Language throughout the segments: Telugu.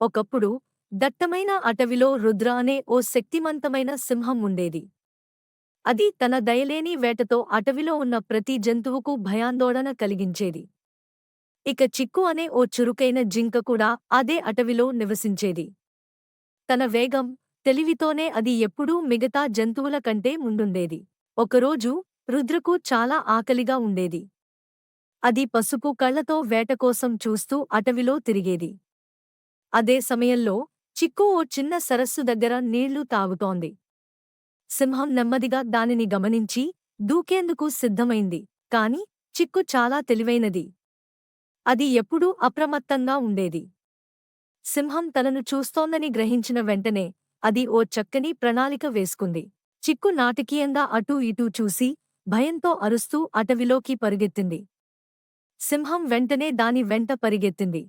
ఒకప్పుడు దట్టమైన అటవిలో రుద్ర అనే ఓ శక్తిమంతమైన సింహం ఉండేది. అది తన దయలేని వేటతో అటవిలో ఉన్న ప్రతి జంతువుకు భయాందోళన కలిగించేది. ఇక చిక్కు అనే ఓ చురుకైన జింక కూడా అదే అటవిలో నివసించేది. తన వేగం తెలివితోనే అది ఎప్పుడూ మిగతా జంతువుల కంటే ముందుండేది. ఒకరోజు రుద్రకు చాలా ఆకలిగా ఉండేది. అది పసుపు కళ్ళతో వేట కోసం చూస్తూ అటవిలో తిరిగేది. అదే సమయంలో చిక్కు ఓ చిన్న సరస్సు దగ్గర నీళ్ళు తాగుతోంది. సింహం నెమ్మదిగా దానిని గమనించి దూకేందుకు సిద్ధమైంది కాని చిక్కు చాలా తెలివైనది. అది ఎప్పుడూ అప్రమత్తంగా ఉండేది. సింహం తనను చూస్తోందని గ్రహించిన వెంటనే అది ఓ చక్కని ప్రణాళిక వేసుకుంది. చిక్కు నాటకీయంగా అటూ ఇటూ చూసి భయంతో అరుస్తూ అటవిలోకి పరుగెత్తింది. సింహం వెంటనే దాని వెంట పరిగెత్తింది.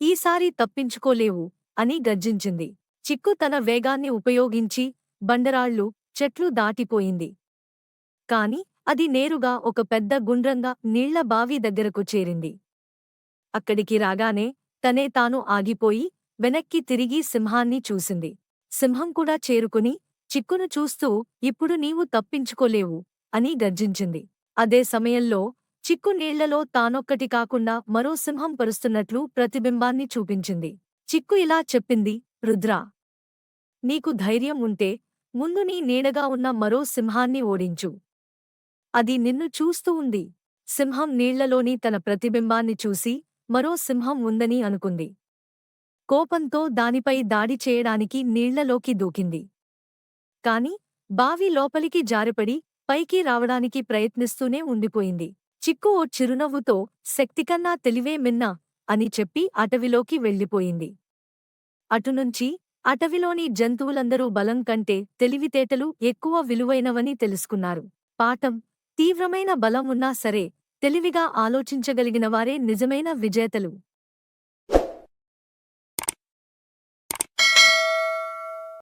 ఈసారి తప్పించుకోలేవు అని గర్జించింది. చిక్కు తన వేగాన్ని ఉపయోగించి బండరాళ్ళు చెట్లు దాటిపోయింది. కాని అది నేరుగా ఒక పెద్ద గుండ్రంగా నీళ్ళ బావి దగ్గరకు చేరింది. అక్కడికి రాగానే తనే తాను ఆగిపోయి వెనక్కి తిరిగి సింహాన్ని చూసింది. సింహం కూడా చేరుకుని చిక్కును చూస్తూ ఇప్పుడు నీవు తప్పించుకోలేవు అని గర్జించింది. అదే సమయంలో చిక్కు నీళ్ళలో తానొక్కటి కాకుండా మరో సింహం పరుస్తున్నట్లు ప్రతిబింబాన్ని చూపించింది. చిక్కు ఇలా చెప్పింది రుద్ర! నీకు ధైర్యం ఉంటే ముందు నీ నీడగా ఉన్న మరో సింహాన్ని ఓడించు. అది నిన్ను చూస్తూ ఉంది. సింహం నీళ్ళలోని తన ప్రతిబింబాన్ని చూసి మరో సింహం ఉందని అనుకుంది. కోపంతో దానిపై దాడి చేయడానికి నీళ్ళలోకి దూకింది. కాని బావి లోపలికి జారిపడి పైకి రావడానికి ప్రయత్నిస్తూనే ఉండిపోయింది. చిక్కు ఓ చిరునవ్వుతో శక్తికన్నా తెలివే మిన్నా అని చెప్పి అటవిలోకి వెళ్ళిపోయింది. అటునుంచి అటవిలోని జంతువులందరూ బలం కంటే తెలివితేటలు ఎక్కువ విలువైనవని తెలుసుకున్నారు. పాఠం తీవ్రమైన బలం ఉన్నా సరే తెలివిగా ఆలోచించగలిగినవారే నిజమైన విజేతలు.